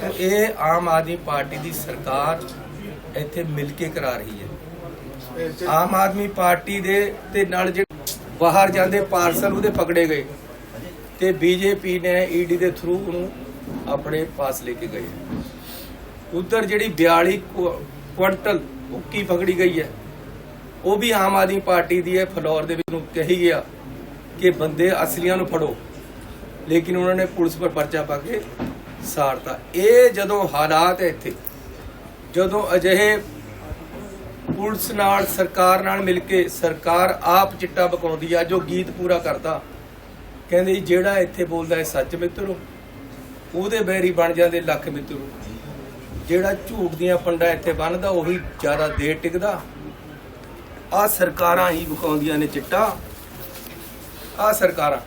ਸੋ ਇਹ ਆਮ ਆਦਮੀ ਪਾਰਟੀ ਦੀ ਸਰਕਾਰ ਇੱਥੇ ਮਿਲ ਕੇ ਕਰਾ ਰਹੀ ਹੈ। ਆਮ ਆਦਮੀ ਪਾਰਟੀ ਦੇ ਤੇ ਨਾਲ ਜਿਹੜੇ ਬਾਹਰ ਜਾਂਦੇ ਪਾਰਸਲ ਉਹਦੇ ਪਕੜੇ ਗਏ ਤੇ ਬੀਜੇਪੀ ਨੇ ਈਡੀ ਦੇ ਥਰੂ ਉਹਨੂੰ ਆਪਣੇ ਪਾਸ ਲੈ ਕੇ ਗਏ। ਉਧਰ ਜਿਹੜੀ 42 ਕੁਇੰਟਲ ਉੱਕੀ ਪਕੜੀ ਗਈ ਹੈ, ਉਹ ਵੀ ਆਮ ਆਦਮੀ ਪਾਰਟੀ ਦੀ ਹੈ। ਫਲੋਰ ਦੇ ਵਿੱਚ ਨੂੰ ਕਹੀ ਗਿਆ ਕਿ ਬੰਦੇ ਅਸਲੀਆਂ ਨੂੰ ਫੜੋ, ਲੇਕਿਨ ਉਹਨਾਂ ਨੇ ਪੁਲਿਸ ਪਰ ਪਰਚਾ ਪਾ ਕੇ ਸਾੜਤਾ। ਇਹ ਜਦੋਂ ਹਾਲਾਤ ਇੱਥੇ, ਜਦੋਂ ਅਜਿਹੇ ਪੁਲਿਸ ਨਾਲ, ਸਰਕਾਰ ਨਾਲ ਮਿਲ ਕੇ ਸਰਕਾਰ ਆਪ ਚਿੱਟਾ ਬਕਾਉਂਦੀ ਆ, ਜੋ ਗੀਤ ਪੂਰਾ ਕਰਦਾ, ਕਹਿੰਦੇ ਜਿਹੜਾ ਇੱਥੇ ਬੋਲਦਾ ਹੈ ਸੱਚ ਮਿੱਤਰੋ ਉਹਦੇ ਬੈਰੀ ਬਣ ਜਾਂਦੇ ਲੱਖ ਮਿੱਤਰੋ ਜਿਹੜਾ ਝੂਠ ਦੀਆਂ ਪੰਡਾ ਇੱਥੇ ਬੰਨਦਾ, ਉਹੀ ਜ਼ਿਆਦਾ ਦੇਰ ਟਿਕਦਾ। ਆ ਸਰਕਾਰਾਂ ਹੀ ਬਕਾਉਂਦੀਆਂ ਨੇ ਚਿੱਟਾ। ਆ ਸਰਕਾਰਾਂ।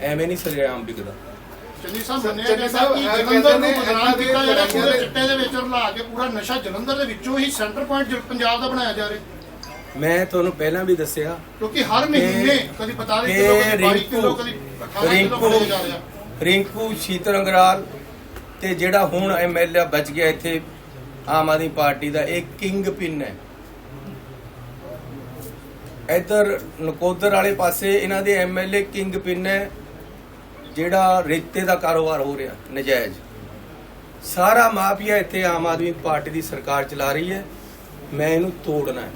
ਐਵੇਂ ਨਹੀਂ ਸਰੇਆਮ ਵਿਕਦਾ। ਚੰਨੀ ਸਾਹਿਬ ਮੰਨਿਆ ਚੰਨੀ ਜਾਂਦਾ ਸਾਹਿਬ, ਕਿ ਇਹ ਜਲੰਧਰ ਨੂੰ ਕਹਿੰਦੇ ਨੇ ਬਦਨਾਮ ਕੀਤਾ ਜਾ ਰਿਹਾ ਇਹਨਾਂ ਪੂਰੇ ਦੇ- ਚਿੱਟੇ ਦੇ ਵਿੱਚ ਰਲਾ ਕੇ ਪੂਰਾ ਨਸ਼ਾ ਜਲੰਧਰ ਦੇ ਵਿੱਚੋਂ ਹੀ ਸੈਂਟਰ ਪੁਆਇੰਟ ਪੰਜਾਬ ਦਾ ਬਣਾਇਆ ਜਾ ਰਿਹਾ। ਮੈਂ ਤੁਹਾਨੂੰ ਪਹਿਲਾਂ ਵੀ ਦੱਸਿਆ ਕਿਉਂਕਿ ਹਰ ਮਹੀਨੇ ਕਦੀ 45 ਕਿਲੋ ਕਦੀ 22 ਕਿਲੋ ਰਿੰਕੂ ਕਦੀ 18 ਕਿਲੋ ਜਾ ਰਿਹਾ। ਰਿੰਕੂ ਸ਼ੀਤਲ ਅੰਗਰਾਲ ਤੇ ਜਿਹੜਾ ਹੁਣ ਐਮਐਲਏ ਬਚ ਗਿਆ ਇੱਥੇ ਆਮ ਆਦਮੀ ਪਾਰਟੀ ਦਾ ਇਹ ਕਿੰਗ ਪਿਨ ਹੈ। ਇੱਧਰ ਨਕੋਦਰ ਵਾਲੇ ਪਾਸੇ ਇਹਨਾਂ ਦੇ ਐਮਐਲਏ ਕਿੰਗ ਪਿਨ ਹੈ। ਜਿਹੜਾ ਰੇਤੇ ਦਾ ਕਾਰੋਬਾਰ ਹੋ ਰਿਹਾ ਨਜਾਇਜ਼। ਸਾਰਾ ਮਾਫੀਆ ਇੱਥੇ ਆਮ ਆਦਮੀ ਪਾਰਟੀ ਦੀ ਸਰਕਾਰ ਚਲਾ ਰਹੀ ਹੈ। ਮੈਂ ਇਹਨੂੰ ਤੋੜਨਾ ਹੈ।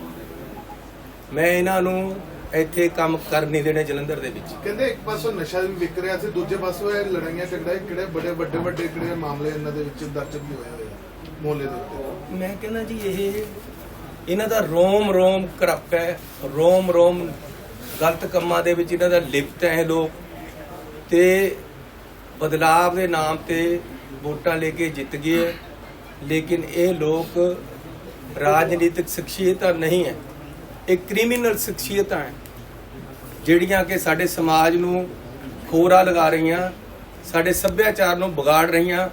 ਮੈਂ ਇਹਨਾਂ ਨੂੰ ਇੱਥੇ ਕੰਮ ਕਰ ਨਹੀਂ ਦੇਣੇ ਜਲੰਧਰ ਦੇ ਵਿੱਚ। ਕਹਿੰਦੇ ਇੱਕ ਪਾਸੋਂ ਨਸ਼ਾ ਵੀ ਵਿਕ ਰਿਹਾ ਸੀ ਦੂਜੇ ਪਾਸੋਂ ਇਹ ਲੜਾਈਆਂ ਝਗੜਾ ਕਿਹੜੇ ਬੜੇ ਵੱਡੇ ਵੱਡੇ ਕਿਹੜੇ ਮਾਮਲੇ ਇਹਨਾਂ ਦੇ ਵਿੱਚ ਦਰਜ ਵੀ ਹੋਏ ਹੋਏ ਆ ਮੋਲੇ ਦੇ ਉੱਤੇ? ਮੈਂ ਕਹਿੰਦਾ ਜੀ ਇਹ ਇਹਨਾਂ ਦਾ ਰੋਮ ਰੋਮ ਕਰਪ ਹੈ। ਰੋਮ ਰੋਮ ਗਲਤ ਕੰਮਾਂ ਦੇ ਵਿੱਚ ਇਹਨਾਂ ਦਾ ਲਿਪਤ ਹੈ ਲੋਕ। ਤੇ ਬਦਲਾਵ ਦੇ ਨਾਮ ਤੇ ਵੋਟਾਂ ਲੈ ਕੇ ਜਿੱਤ ਗਏ ਲੇਕਿਨ ਇਹ ਲੋਕ ਰਾਜਨੀਤਿਕ ਸ਼ਖਸੀਅਤਾਂ ਨਹੀਂ ਹੈ। ਇਹ ਕ੍ਰਿਮੀਨਲ ਸ਼ਖਸੀਅਤਾਂ ਹੈ। ਜਿਹੜੀਆਂ ਕਿ ਸਾਡੇ ਸਮਾਜ ਨੂੰ ਖੋਰਾ ਲਗਾ ਰਹੀਆਂ, ਸਾਡੇ ਸੱਭਿਆਚਾਰ ਨੂੰ ਵਿਗਾੜ ਰਹੀਆਂ।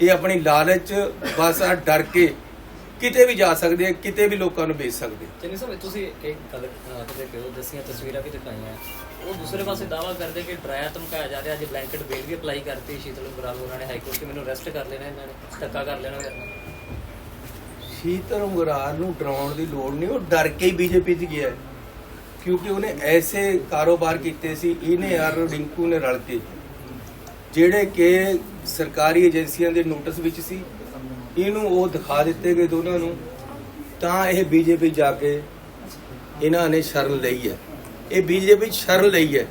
ਇਹ ਆਪਣੀ ਲਾਲਚ, ਬਸ ਆ ਡਰ ਕੇ ਕਿਤੇ ਵੀ ਜਾ ਸਕਦੇ ਆ ਕਿਤੇ ਵੀ ਲੋਕਾਂ ਨੂੰ ਵੇਚ ਸਕਦੇ ਆ। ਚੰਨੀ ਸਾਹਿਬ ਤੁਸੀਂ ਇੱਕ ਗੱਲ ਕਰਦੇ ਪਿਓ ਦਸੀਆਂ ਤਸਵੀਰਾਂ ਵੀ ਦਿਖਾਈਆਂ ਉਹ ਦੂਸਰੇ ਪਾਸੇ ਦਾਵਾ ਕਰਦੇ ਕਿ ਡਰਾਇਆ ਧਮਕਾਇਆ ਜਾ ਰਿਹਾ ਅੱਜ ਬਲੈਂਕਟ ਬੇਲ ਵੀ ਅਪਲਾਈ ਕਰਤੀ ਸ਼ੀਤਲ ਹੋਰਾਂ ਨੇ ਹਾਈ ਕੋਰਟ 'ਚ ਮੈਨੂੰ ਅਰੈਸਟ ਕਰ ਲੈਣਾ ਇਹਨਾਂ ਨੇ ਧੱਕਾ ਕਰ ਲੈਣਾ ਮੇਰੇ ਨਾਲ ਸ਼ੀਤਲ ਉਂਗਰਾਲ ਨੂੰ ਡਰਾਉਣ ਦੀ ਲੋੜ ਨਹੀਂ ਉਹ ਡਰ ਕੇ ਹੀ ਬੀਜੇਪੀ 'ਚ ਗਿਆ ਹੈ। ਕਿਉਂਕਿ ਉਹਨੇ ਐਸੇ ਕਾਰੋਬਾਰ ਕੀਤੇ ਸੀ ਇਹਨੇ ਯਾਰ ਰਿੰਕੂ ਨੇ ਰਲ ਕੇ ਜਿਹੜੇ ਕਿ ਸਰਕਾਰੀ ਏਜੰਸੀਆਂ ਦੇ ਨੋਟਿਸ ਵਿੱਚ ਸੀ ਇਹਨੂੰ ਉਹ ਦਿਖਾ ਦਿੱਤੇ ਗਏ ਦੋਨਾਂ ਨੂੰ, ਤਾਂ ਇਹ ਬੀਜੇਪੀ ਜਾ ਕੇ ਇਹਨਾਂ ਨੇ ਸ਼ਰਨ ਲਈ ਹੈ। ਇਹ ਬੀਜੇਪੀ ਸ਼ਰਨ ਲਈ ਹੈ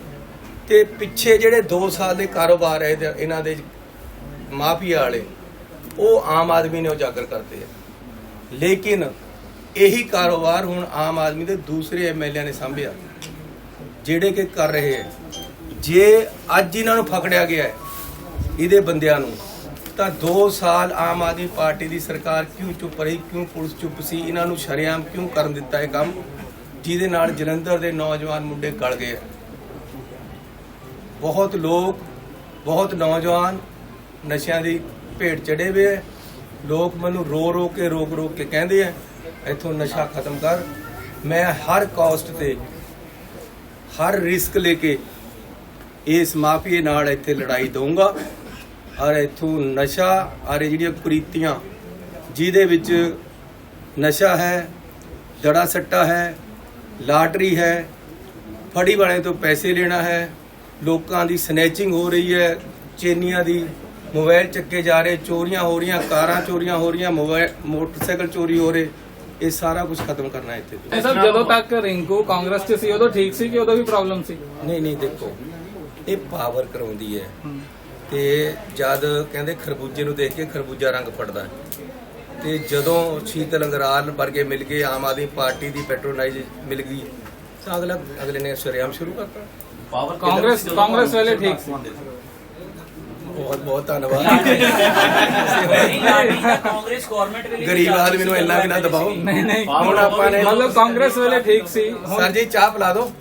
ਤੇ ਪਿੱਛੇ ਜਿਹੜੇ 2 ਸਾਲ ਦੇ ਕਾਰੋਬਾਰ ਹੈ ਇਹਦੇ- ਇਹਨਾਂ ਦੇ ਮਾਫੀਆ ਵਾਲੇ, ਉਹ ਆਮ ਆਦਮੀ ਨੇ ਉਜਾਗਰ ਕਰਦੇ ਆ। ਲੇਕਿਨ ਇਹੀ ਕਾਰੋਬਾਰ ਹੁਣ ਆਮ ਆਦਮੀ ਦੇ ਦੂਸਰੇ ਐਮਐਲਏ ਨੇ ਸੰਭਿਆ, ਜਿਹੜੇ ਕਿ ਕਰ ਰਹੇ ਹੈ। ਜੇ ਅੱਜ ਇਹਨਾਂ ਨੂੰ ਫਕੜਿਆ ਗਿਆ ਹੈ, ਇਹਦੇ ਬੰਦਿਆਂ ਨੂੰ ਤਾਂ 2 ਸਾਲ ਆਮ ਆਦਮੀ ਪਾਰਟੀ ਦੀ ਸਰਕਾਰ ਕਿਉਂ ਚੁੱਪ ਰਹੀ, ਕਿਉਂ ਪੁਲਿਸ ਚੁੱਪ ਸੀ, ਇਹਨਾਂ ਨੂੰ ਸ਼ਰੇਆਮ ਕਿਉਂ ਕਰਨ ਦਿੱਤਾ ਇਹ ਕੰਮ, ਜਿਹਦੇ ਨਾਲ ਜਲੰਧਰ ਦੇ ਨੌਜਵਾਨ ਮੁੰਡੇ ਗਲ ਗਏ ਬਹੁਤ ਲੋਕ, ਬਹੁਤ ਨੌਜਵਾਨ ਨਸ਼ਿਆਂ ਦੀ ਭੇਟ ਚੜੇ ਹੋਏ ਹੈ ਲੋਕ ਮੈਨੂੰ ਰੋ ਰੋ ਕੇ, ਰੋਕ ਰੋਕ ਕੇ ਕਹਿੰਦੇ ਆ, ਇੱਥੋਂ ਨਸ਼ਾ ਖਤਮ ਕਰ। ਮੈਂ ਹਰ ਕਾਸਟ ਤੇ, ਹਰ ਰਿਸਕ ਲੈ ਕੇ ਇਸ ਮਾਫੀਏ ਨਾਲ ਇੱਥੇ ਲੜਾਈ ਦਊਂਗਾ। ਔਰ ਇੱਥੋਂ ਨਸ਼ਾ ਔਰ ਜਿਹੜੀਆਂ ਕੁਰੀਤੀਆਂ ਜਿਹਦੇ ਵਿੱਚ ਨਸ਼ਾ ਹੈ ਦੜਾ ਸੱਟਾ ਹੈ ਲਾਟਰੀ ਹੈ ਫੜੀ ਵਾਲੇ ਤੋਂ ਪੈਸੇ ਲੈਣਾ ਹੈ ਲੋਕਾਂ ਦੀ ਸਨੈਚਿੰਗ ਹੋ ਰਹੀ ਹੈ ਚੇਨੀਆਂ ਦੀ ਮੋਬਾਈਲ ਚੱਕੇ ਜਾ ਰਹੇ ਚੋਰੀਆਂ ਹੋ ਰਹੀਆਂ ਕਾਰਾਂ ਚੋਰੀਆਂ ਹੋ ਰਹੀਆਂ ਮੋਬਾਈਲ ਮੋਟਰਸਾਈਕਲ ਚੋਰੀ ਹੋ ਰਹੇ ਇਹ ਸਾਰਾ ਕੁਝ ਖਤਮ ਕਰਨਾ ਇੱਥੇ ਇਹ ਸਭ ਜਦੋਂ ਤੱਕ ਰਿੰਕੂ ਕਾਂਗਰਸ 'ਚ ਸੀ ਉਦੋਂ ਠੀਕ ਸੀ ਕਿ ਉਦੋਂ ਵੀ ਪ੍ਰੋਬਲਮ ਸੀ? ਨਹੀਂ ਨਹੀਂ ਦੇਖੋ ਇਹ ਪਾਵਰ ਕਰਾਉਂਦੀ ਹੈ। ਤੇ ਜਦ ਕਹਿੰਦੇ ਖਰਬੂਜੇ ਨੂੰ ਦੇਖ ਕੇ ਖਰਬੂਜਾ ਰੰਗ ਫੜਦਾ ਤੇ ਜਦੋਂ ਸ਼ੀਤਲ ਅੰਗਰਾਲ ਵਰਗੇ ਮਿਲ ਗਏ ਆਮ ਆਦਮੀ ਪਾਰਟੀ ਦੀ ਪੈਟਰੋਨਾਈਜ਼ ਮਿਲ ਗਈ ਤਾਂ ਅਗਲਾ ਅਗਲੇ ਨੇ ਸ਼ਰੇਆਮ ਸ਼ੁਰੂ ਕਰਤਾ। ਕਾਂਗਰਸ ਕਾਂਗਰਸ ਵੇਲੇ ਠੀਕ ਸੀ। ਬਹੁਤ ਬਹੁਤ ਧੰਨਵਾਦ। ਕਾਂਗਰਸ ਗਵਰਨਮੈਂਟ ਵੇਲੇ ਗਰੀਬ ਆਦਮੀ ਨੂੰ ਇੰਨਾ ਵੀ ਨਾ ਦਬਾਓ। ਨਹੀਂ ਨਹੀਂ। ਹੁਣ ਆਪਾਂ ਨੇ ਮਤਲਬ ਕਾਂਗਰਸ ਵੇਲੇ ਠੀਕ ਸੀ। ਸਰ ਜੀ ਚਾਹ ਪਿਲਾ ਦਿਓ।